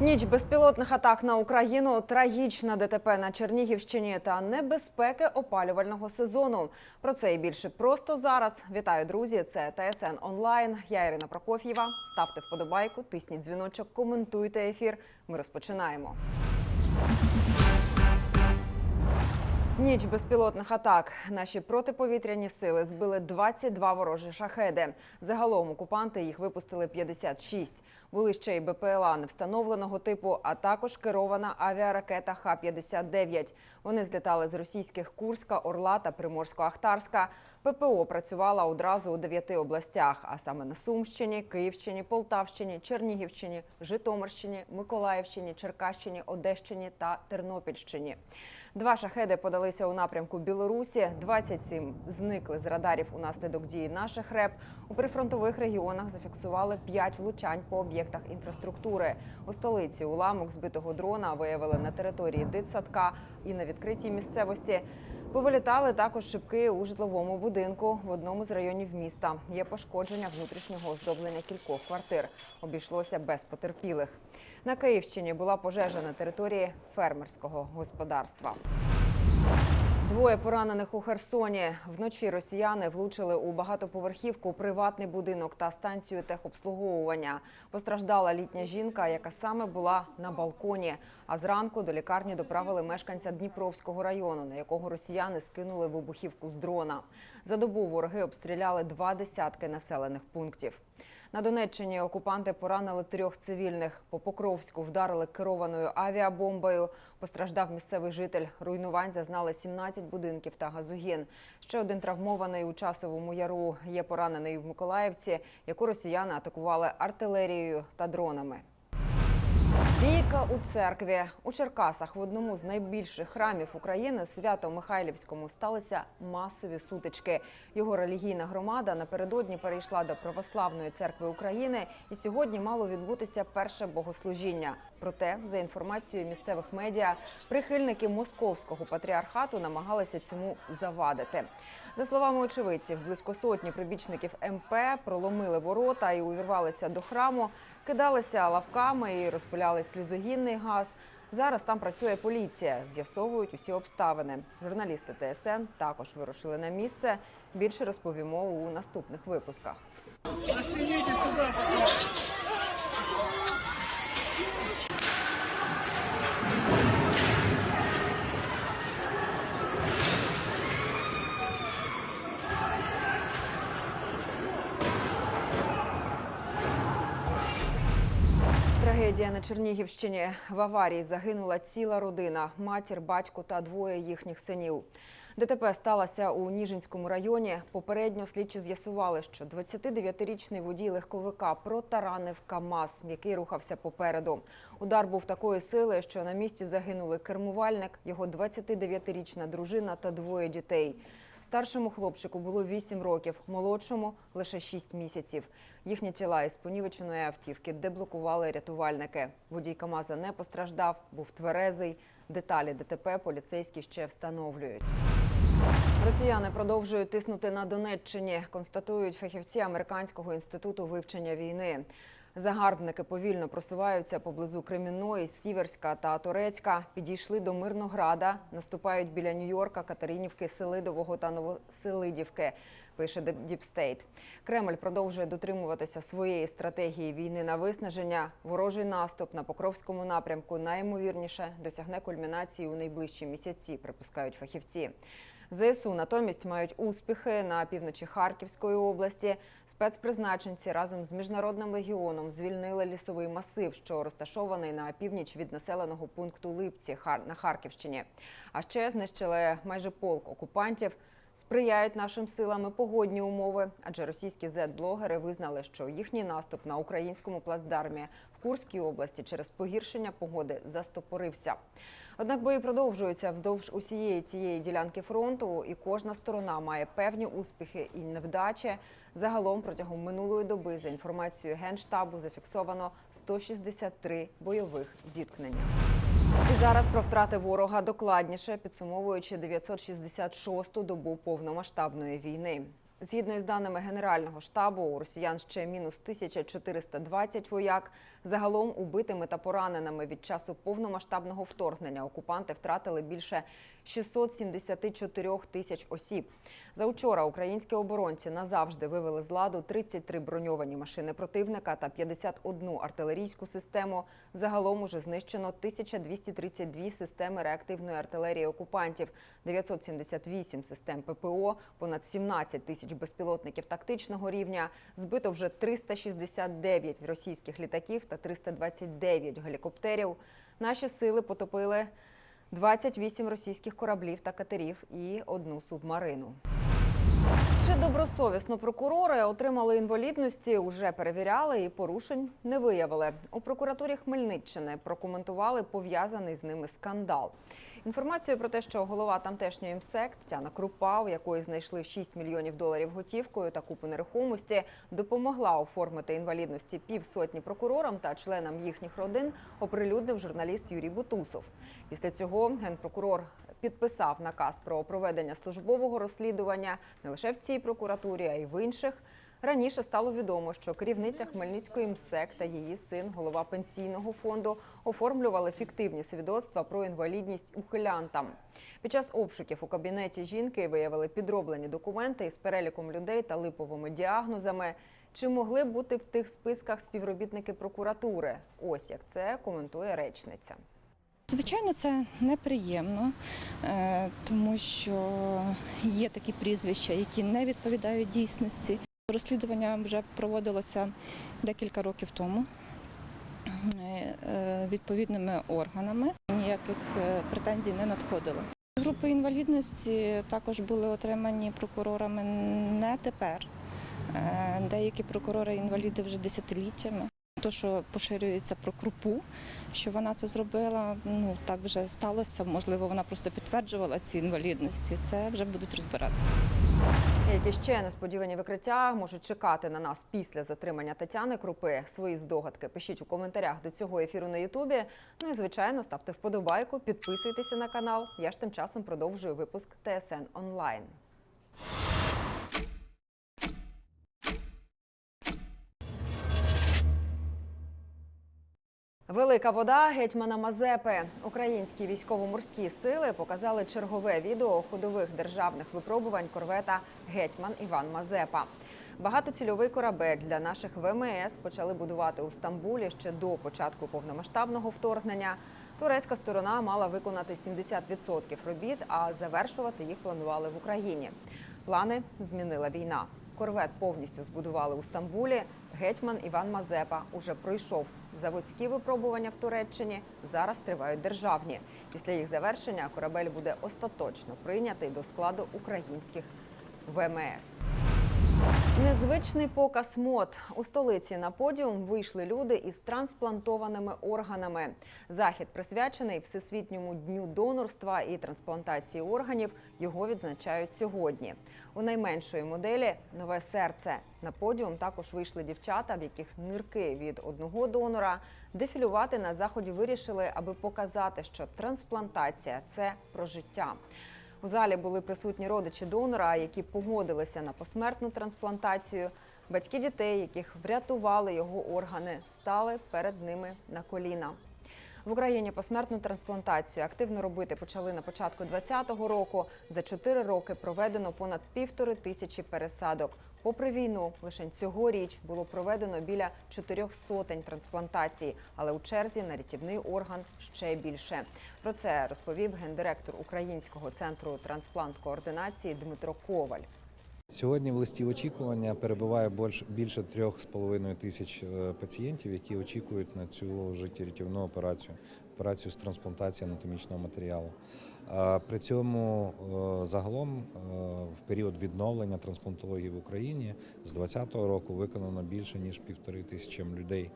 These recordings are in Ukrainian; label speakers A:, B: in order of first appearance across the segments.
A: Ніч безпілотних атак на Україну, трагічна ДТП на Чернігівщині та небезпеки опалювального сезону. Про це і більше просто зараз. Вітаю, друзі! Це ТСН онлайн. Я Ірина Прокоф'єва. Ставте вподобайку, тисніть дзвіночок, коментуйте ефір. Ми розпочинаємо. Ніч безпілотних атак. Наші протиповітряні сили збили 22 ворожі шахеди. Загалом окупанти їх випустили 56. Були ще й БПЛА невстановленого типу, а також керована авіаракета Х-59. Вони злітали з російських Курська, Орла та Приморсько-Ахтарська. ППО працювала одразу у дев'яти областях, а саме на Сумщині, Київщині, Полтавщині, Чернігівщині, Житомирщині, Миколаївщині, Черкащині, Одещині та Тернопільщині. Два шахеди подалися у напрямку Білорусі. 27 зникли з радарів унаслідок дії наших РЕП. У прифронтових регіонах зафіксували 5 влучань по об'єктах інфраструктури. У столиці уламок збитого дрона виявили на території дитсадка і на відкритій місцевості. Повилітали також шибки у житловому будинку в одному з районів міста. Є пошкодження внутрішнього оздоблення кількох квартир. Обійшлося без потерпілих. На Київщині була пожежа на території фермерського господарства. Двоє поранених у Херсоні. Вночі росіяни влучили у багатоповерхівку, приватний будинок та станцію техобслуговування. Постраждала літня жінка, яка саме була на балконі. А зранку до лікарні доправили мешканця Дніпровського району, на якого росіяни скинули вибухівку з дрона. За добу вороги обстріляли два десятки населених пунктів. На Донеччині окупанти поранили трьох цивільних. По Покровську вдарили керованою авіабомбою. Постраждав місцевий житель. Руйнувань зазнали 17 будинків та газогін. Ще один травмований у часовому яру. Є поранений в Миколаївці, яку росіяни атакували артилерією та дронами. Бійка у церкві у Черкасах в одному з найбільших храмів України Свято-Михайлівському сталися масові сутички. Його релігійна громада напередодні перейшла до православної церкви України, і сьогодні мало відбутися перше богослужіння. Проте, за інформацією місцевих медіа, прихильники московського патріархату намагалися цьому завадити. За словами очевидців, близько сотні прибічників МП проломили ворота і увірвалися до храму, кидалися лавками і розпиляли слізогінний газ. Зараз там працює поліція, з'ясовують усі обставини. Журналісти ТСН також вирушили на місце. Більше розповімо у наступних випусках. Трагедія на Чернігівщині. В аварії загинула ціла родина: матір, батько та двоє їхніх синів. ДТП сталося у Ніжинському районі. Попередньо слідчі з'ясували, що 29-річний водій легковика протаранив КАМАЗ, який рухався попереду. Удар був такої сили, що на місці загинули кермувальник, його 29-річна дружина та двоє дітей. Старшому хлопчику було 8 років, молодшому лише 6 місяців. Їхні тіла із понівеченої автівки деблокували рятувальники. Водій КАМАЗа не постраждав, був тверезий. Деталі ДТП поліцейські ще встановлюють. Росіяни продовжують тиснути на Донеччині, констатують фахівці Американського інституту вивчення війни. Загарбники повільно просуваються поблизу Кремінної, Сіверська та Торецька. Підійшли до Мирнограда, наступають біля Нью-Йорка, Катеринівки, Селидового та Новоселидівки. Пише Діпстейт. Кремль продовжує дотримуватися своєї стратегії війни на виснаження. Ворожий наступ на Покровському напрямку найімовірніше досягне кульмінації у найближчі місяці, припускають фахівці. ЗСУ натомість мають успіхи на півночі Харківської області. Спецпризначенці разом з міжнародним легіоном звільнили лісовий масив, що розташований на північ від населеного пункту Липці на Харківщині. А ще знищили майже полк окупантів. Сприяють нашим силам і погодні умови, адже російські зет-блогери визнали, що їхній наступ на українському плацдармі в Курській області через погіршення погоди застопорився. Однак бої продовжуються вздовж усієї цієї ділянки фронту, і кожна сторона має певні успіхи і невдачі. Загалом протягом минулої доби, за інформацією генштабу, зафіксовано 163 бойових зіткнення. І зараз про втрати ворога докладніше, підсумовуючи 966-ту добу повномасштабної війни. Згідно із даними Генерального штабу, у росіян ще мінус 1420 вояк. Загалом убитими та пораненими від часу повномасштабного вторгнення окупанти втратили більше 674 тисяч осіб. За вчора українські оборонці назавжди вивели з ладу 33 броньовані машини противника та 51 артилерійську систему. Загалом уже знищено 1232 системи реактивної артилерії окупантів, 978 систем ППО, понад 17 тисяч безпілотників тактичного рівня. Збито вже 369 російських літаків та 329 гелікоптерів. Наші сили потопили 28 російських кораблів та катерів і одну субмарину. Чи добросовісно прокурори отримали інвалідності, уже перевіряли і порушень не виявили. У прокуратурі Хмельниччини прокоментували пов'язаний з ними скандал. Інформацію про те, що голова тамтешньої МСЕК Тетяна Крупа, у якої знайшли 6 мільйонів доларів готівкою та купу нерухомості, допомогла оформити інвалідності півсотні прокурорам та членам їхніх родин, оприлюднив журналіст Юрій Бутусов. Після цього генпрокурор підписав наказ про проведення службового розслідування не лише в цій прокуратурі, а й в інших. Раніше стало відомо, що керівниця Хмельницької МСЕК та її син, голова пенсійного фонду, оформлювали фіктивні свідоцтва про інвалідність ухилянтам. Під час обшуків у кабінеті жінки виявили підроблені документи із переліком людей та липовими діагнозами. Чи могли бути в тих списках співробітники прокуратури? Ось як це коментує речниця.
B: Звичайно, це неприємно, е, тому що є такі прізвища, які не відповідають дійсності. Розслідування вже проводилося декілька років тому е, е, відповідними органами. Ніяких е, претензій не надходило. Групи інвалідності також були отримані прокурорами не тепер. Деякі прокурори інваліди вже десятиліттями. То, що поширюється про крупу, що вона це зробила, ну так вже сталося. Можливо, вона просто підтверджувала ці інвалідності. Це вже будуть розбиратися.
A: Які ще несподівані викриття можуть чекати на нас після затримання Тетяни Крупи? Свої здогадки пишіть у коментарях до цього ефіру на Ютубі. Ну і звичайно, ставте вподобайку, підписуйтеся на канал. Я ж тим часом продовжую випуск ТСН онлайн. Велика вода гетьмана Мазепи. Українські військово-морські сили показали чергове відео ходових державних випробувань корвета Гетьман Іван Мазепа. Багатоцільовий корабель для наших ВМС почали будувати у Стамбулі ще до початку повномасштабного вторгнення. Турецька сторона мала виконати 70% робіт, а завершувати їх планували в Україні. Плани змінила війна. Корвет повністю збудували у Стамбулі. Гетьман Іван Мазепа уже пройшов заводські випробування в Туреччині. Зараз тривають державні. Після їх завершення корабель буде остаточно прийнятий до складу українських ВМС. Незвичний показ мод у столиці на подіум вийшли люди із трансплантованими органами. Захід присвячений Всесвітньому дню донорства і трансплантації органів. Його відзначають сьогодні. У найменшої моделі нове серце. На подіум також вийшли дівчата, в яких нирки від одного донора. Дефілювати на заході вирішили, аби показати, що трансплантація це про життя. У залі були присутні родичі донора, які погодилися на посмертну трансплантацію. Батьки дітей, яких врятували його органи, стали перед ними на коліна. В Україні посмертну трансплантацію активно робити почали на початку 2020 року. За чотири роки проведено понад півтори тисячі пересадок. Попри війну, лише цьогоріч було проведено біля чотирьох сотень трансплантацій, але у черзі на рятівний орган ще більше. Про це розповів гендиректор Українського центру трансплант-координації Дмитро Коваль.
C: Сьогодні в листі очікування перебуває більш- більше трьох з половиною тисяч е, пацієнтів, які очікують на цю життєрятівну операцію, операцію з трансплантації анатомічного матеріалу. При цьому е, загалом е, в період відновлення трансплантології в Україні з 2020 року виконано більше ніж півтори тисячі людей.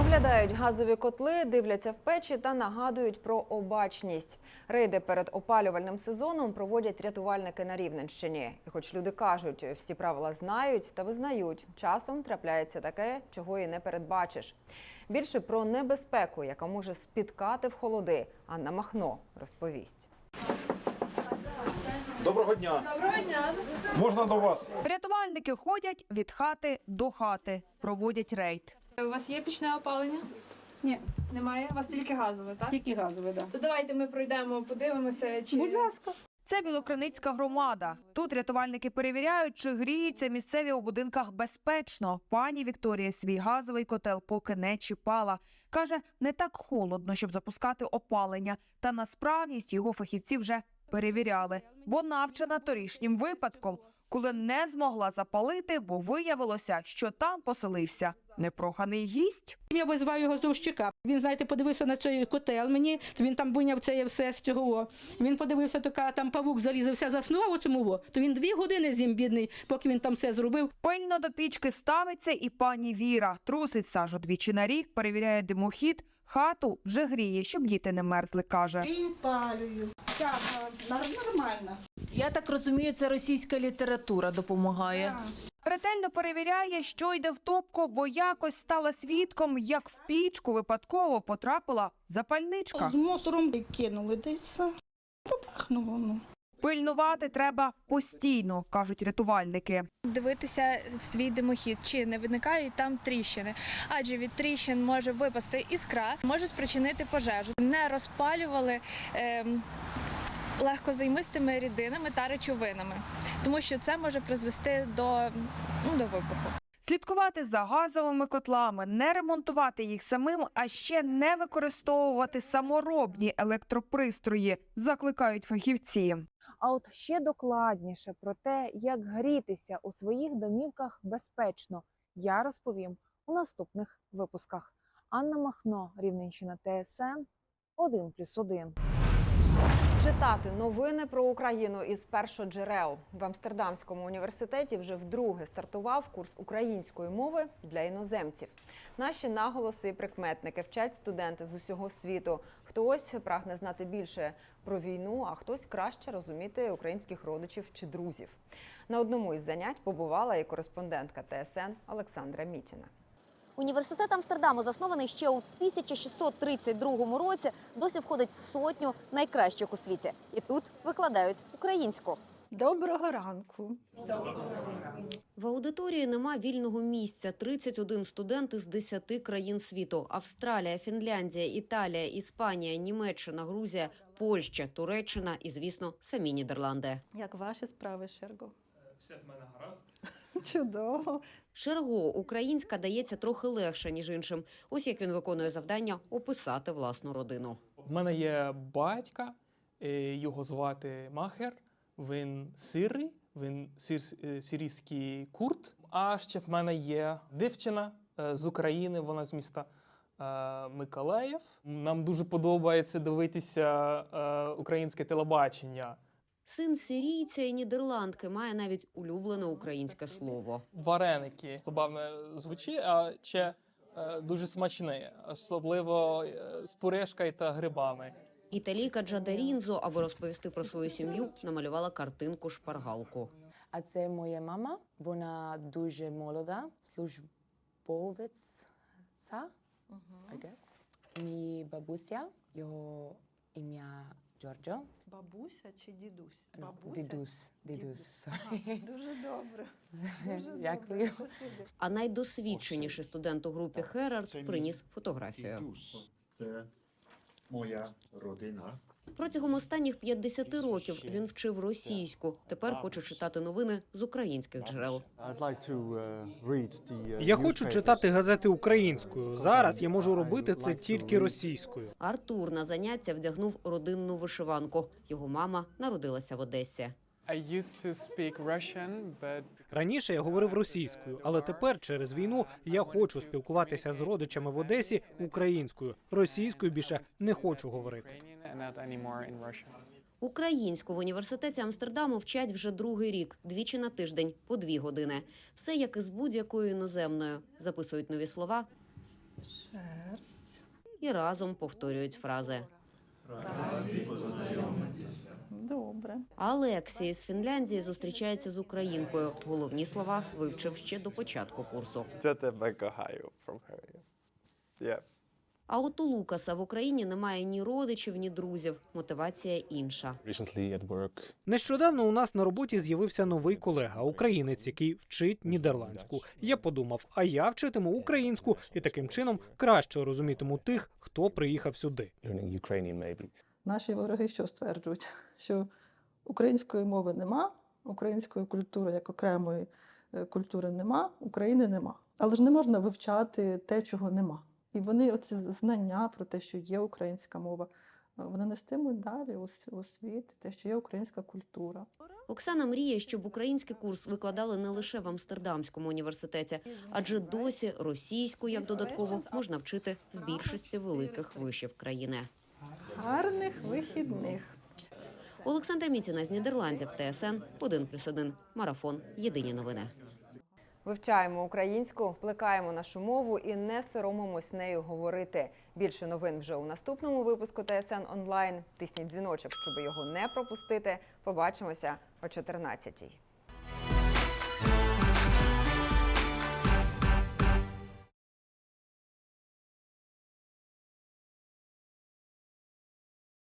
A: Оглядають газові котли, дивляться в печі та нагадують про обачність. Рейди перед опалювальним сезоном проводять рятувальники на Рівненщині. І хоч люди кажуть, всі правила знають та визнають, часом трапляється таке, чого і не передбачиш. Більше про небезпеку, яка може спіткати в холоди, Анна Махно розповість.
D: Доброго дня.
E: Доброго дня.
D: Можна до вас?
F: Рятувальники ходять від хати до хати, проводять рейд.
E: У вас є пічне опалення?
G: Ні.
E: Немає? У вас тільки газове, так?
G: Тільки газове, да.
E: То давайте ми пройдемо, подивимося, чи
G: Будь ласка.
F: Це Білокриницька громада. Тут рятувальники перевіряють, чи гріються місцеві у будинках безпечно. Пані Вікторія свій газовий котел поки не чіпала. Каже, не так холодно, щоб запускати опалення. Та на справність його фахівці вже перевіряли, бо навчена торішнім випадком, коли не змогла запалити, бо виявилося, що там поселився непроханий гість.
G: Я визвав його з Ущика. Він, знаєте, подивився на цей котел мені, то він там буняв це все з цього. Він подивився, така там павук залізався, заснув у цьому. о. То він дві години зім бідний, поки він там все зробив.
F: Пильно до пічки ставиться і пані Віра. Трусить сажу двічі на рік, перевіряє димохід. Хату вже гріє, щоб діти не мерзли, каже.
G: Підпалюю. Так, нормально.
H: Я так розумію, це російська література допомагає.
F: Ретельно перевіряє, що йде в топку, бо якось стала свідком, як в пічку випадково потрапила запальничка.
G: З мусором кинули десь. Попахнуло. Ну.
F: Пильнувати треба постійно, кажуть рятувальники.
E: дивитися свій димохід, чи не виникають там тріщини. Адже від тріщин може випасти іскра, може спричинити пожежу. Не розпалювали. ем, Легкозаймистими рідинами та речовинами, тому що це може призвести до, ну, до вибуху.
F: Слідкувати за газовими котлами, не ремонтувати їх самим, а ще не використовувати саморобні електропристрої, закликають фахівці.
I: А от ще докладніше про те, як грітися у своїх домівках безпечно, я розповім у наступних випусках. Анна Махно, Рівненщина ТСН 1+,1.
A: Читати новини про Україну із першоджерел в Амстердамському університеті вже вдруге стартував курс української мови для іноземців. Наші наголоси і прикметники вчать студенти з усього світу. Хтось прагне знати більше про війну, а хтось краще розуміти українських родичів чи друзів. На одному із занять побувала і кореспондентка ТСН Олександра Мітіна.
J: Університет Амстердаму, заснований ще у 1632 році, досі входить в сотню найкращих у світі. І тут викладають українську.
G: Доброго ранку.
J: В аудиторії нема вільного місця. 31 студент із 10 країн світу: Австралія, Фінляндія, Італія, Іспанія, Німеччина, Грузія, Польща, Туреччина і, звісно, самі Нідерланди.
G: Як ваші справи, Шерго? Все в мене гаразд. Чудово.
J: Шерго українська дається трохи легше ніж іншим. Ось як він виконує завдання описати власну родину.
K: В мене є батька, е, його звати Махер. Він сирий, він сир, е, сирійський курт. А ще в мене є дівчина е, з України, вона з міста Миколаїв. Нам дуже подобається дивитися е, українське телебачення.
J: Син сирійця і нідерландки має навіть улюблене українське слово.
K: Вареники забавно звучить, а ще е, дуже смачні, особливо е, з пюрешкою та грибами.
J: Італійка Джада Рінзо, аби розповісти про свою сім'ю, намалювала картинку шпаргалку.
H: А це моя мама. Вона дуже молода, службовиця, I guess. Мій бабуся, його ім'я Джорджо.
G: Бабуся чи дідусь?
H: Дідусь, дідусь, sorry.
G: Дуже добре.
H: Дякую.
J: А найдосвідченіший студент у групі Херард приніс фотографію.
L: Дідусь, це моя родина.
J: Протягом останніх 50 років він вчив російську. Тепер хоче читати новини з українських джерел.
M: Я хочу читати газети українською. Зараз я можу робити це тільки російською.
J: Артур на заняття вдягнув родинну вишиванку. Його мама народилася в Одесі.
M: Раніше я говорив російською, але тепер через війну я хочу спілкуватися з родичами в Одесі українською. Російською більше не хочу говорити.
K: Not anymore in.
J: Українську в університеті Амстердаму вчать вже другий рік, двічі на тиждень, по дві години. Все як і з будь-якою іноземною. Записують нові слова
G: Шерсть.
J: і разом повторюють фрази.
G: Добре.
J: Алексій з Фінляндії зустрічається з українкою. Головні слова вивчив ще до початку курсу.
D: Я тебе кохаю. Yeah.
J: А от у Лукаса в Україні немає ні родичів, ні друзів. Мотивація інша.
M: Нещодавно у нас на роботі з'явився новий колега, українець, який вчить нідерландську. Я подумав, а я вчитиму українську і таким чином краще розумітиму тих, хто приїхав сюди.
D: Наші вороги що стверджують? Що української мови нема, української культури як окремої е, культури нема, України нема. Але ж не можна вивчати те, чого нема. І вони оці знання про те, що є українська мова, е, вони нестимуть далі у, світ, те, що є українська культура.
J: Оксана мріє, щоб український курс викладали не лише в Амстердамському університеті, адже досі російську як додатково можна вчити в більшості великих вишів країни.
D: Гарних вихідних!
J: Олександра Міціна з Нідерландів, ТСН 1+,1. Марафон. Єдині новини.
A: Вивчаємо українську, плекаємо нашу мову і не соромимось нею говорити. Більше новин вже у наступному випуску ТСН онлайн. Тисніть дзвіночок, щоб його не пропустити. Побачимося о 14-й.